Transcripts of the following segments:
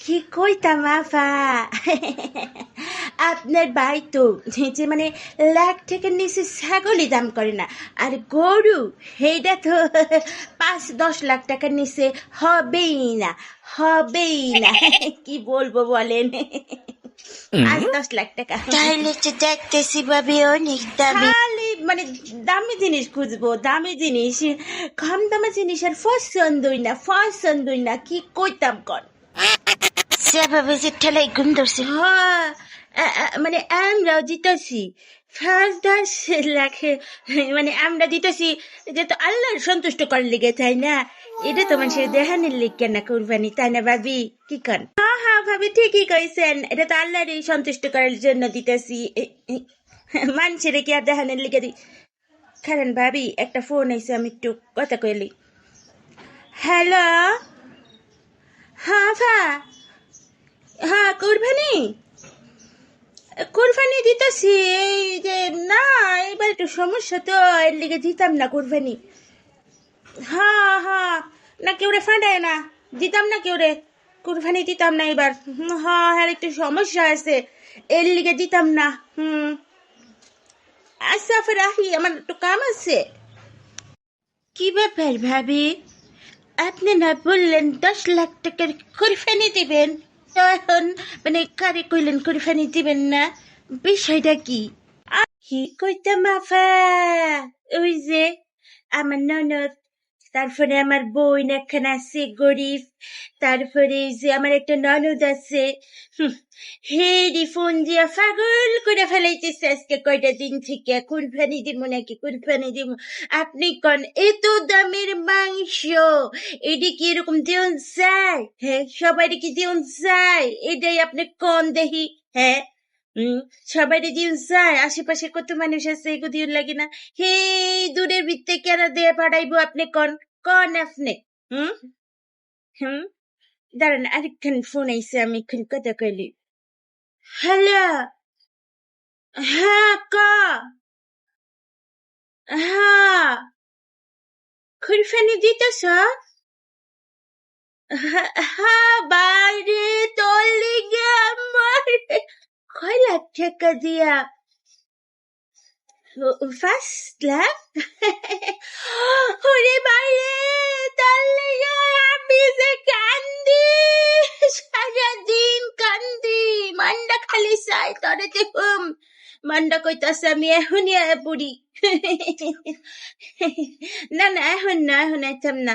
কি কইতাম আফা আপনার ভাই তো যে মানে লাখ টাকার নিচে ছাগলই দাম করে না। আর গরু সেইটা তো পাঁচ দশ লাখ টাকার নিচে হবেই না হবেই না। কি বলব বলেন? পাঁচ দশ লাখ টাকা। তাহলে তো দেখতেছি ভাবি অনেক দামি। খালি মানে দামি জিনিস খুঁজবো দামি জিনিস কম দামি জিনিস আর পছন্দই না পছন্দই না কি কইতাম কর সেভাবে যে ঠেলাই ঘুম মানে আমরাও দিতেছি ফার্স্ট লাখে মানে আমরা দিতেছি যে তো আল্লাহর সন্তুষ্ট করার লিগে, তাই না? এটা তো মানুষের দেহানের লিগে না কোরবানি, তাই না ভাবি? কি কন? হ্যাঁ হ্যাঁ ভাবি ঠিকই কইছেন। এটা তো আল্লাহরই সন্তুষ্ট করার জন্য দিতেছি মানুষের কি আর দেহানের লিগে দি কারণ ভাবি, একটা ফোন আইছে, আমি একটু কথা কইলি। হ্যালো হ্যাঁ ভা হ্যাঁ কোরবানি দিতেছি এই যে না এবার একটু সমস্যা তো এর লিগে দিতাম না কোরবানি। হ্যাঁ হ্যাঁ না কেউ রে ফাঁটায় না দিতাম না কেউ রে কোরবানি দিতাম না এবার। হুম, হ্যাঁ একটু সমস্যা আছে এর লিগে দিতাম না হুম। আচ্ছা ফের আহি আমার একটু কাম আছে। কি ব্যাপার ভাবি? আপনি না বললেন দশ লাখ টাকার কোরবানি দিবেন? এখন মানে কারে কইলেন কোরবানি দিবেন না। বিষয়টা কি? কি কইতাম আফা? ওই যে, আমার ননদ তারপরে আমার বোন একখান আছে গরিব তারপরে যে আমার একটা ননদ আছে হুম, হেরি ফোন দিয়া পাগল করে ফেলাইতেছে আজকে কয়টা দিন থেকে কুরবানি দিব নাকি কুরবানি দিব আপনি কন এত দামের মাংস? এটি কি এরকম দিন যায়? হ্যাঁ সবাই কি দিন যায়? এটাই আপনি কন দেখি হ্যাঁ সবাই দিন যায়? আশেপাশে কত মানুষ আছে এগো দিন লাগে না? হে দূরের ভিত্তে কেন দিয়ে পাঠাইবো আপনি কন? আপনি হুম হুম দাঁড়ান আরেকখান ফোন আইসে আমি এক্ষুনি কথা কইলি হ্যালো হ্যাঁ ক হ্যাঁ খুরফানি দিতেছ হ্যাঁ বাইরে তোর লিগে আমার কয় লাখ টাকা দিয়া ফার্স্ট লাখ ওরে বাইরে তার লিগে আমি যে কান্দি সারাদিন কান্দি মান্ডা খালি চাই তরে দেখুম মান্ডা কইতাছে, আমি এখনই আয়া পড়ি না না, এখন না, এখন আইতাম না।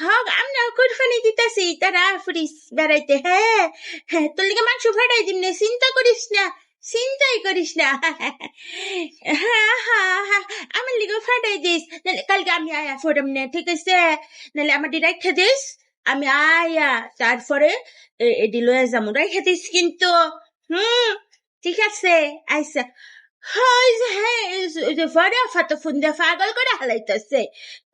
হক আমরা কুরবানি দিতাছি, তারা ফুরিস বেড়াইতে হ্যাঁ। হ্যাঁ তোর লিগে মাংস ফাটাই দিম না, চিন্তা করিস না, চিন্তাই করিস না। আমার লিগে ফাটাই দিস। নাহলে কালকে আমি আয়া ফোরাম না, ঠিক আছে? নাহলে আমার রেখে দিস, আমি আয়া তারপরে এডি লয়ে যাব রেখে দিস কিন্তু, হুম। ঠিক আছে আইসা। হয় যে হ্যাঁ ওই যে ফরে ফাতো ফোন দিয়ে পাগল করে হালাইতেছে।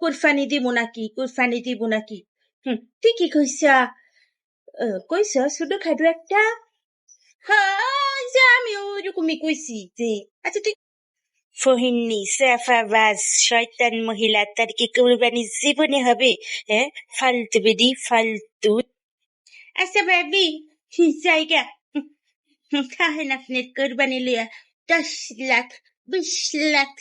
কুরফানি দিব নাকি কুরফানি দিব নাকি। হুম তুই কি কইছা কইছ শুধু খাদু একটা? হ্যাঁ যে আমি ওরকমই কইছি যে আচ্ছা তুই ফহিনী সাফাবাজ শয়তান মহিলা তার কি কোরবানি জীবনে হবে? হ্যাঁ ফালতু বেদি ফালতু। আচ্ছা ভাবি জায়গা তাহেন আপনার কোরবানি লিয়া দশ লাখ বিশ লাখ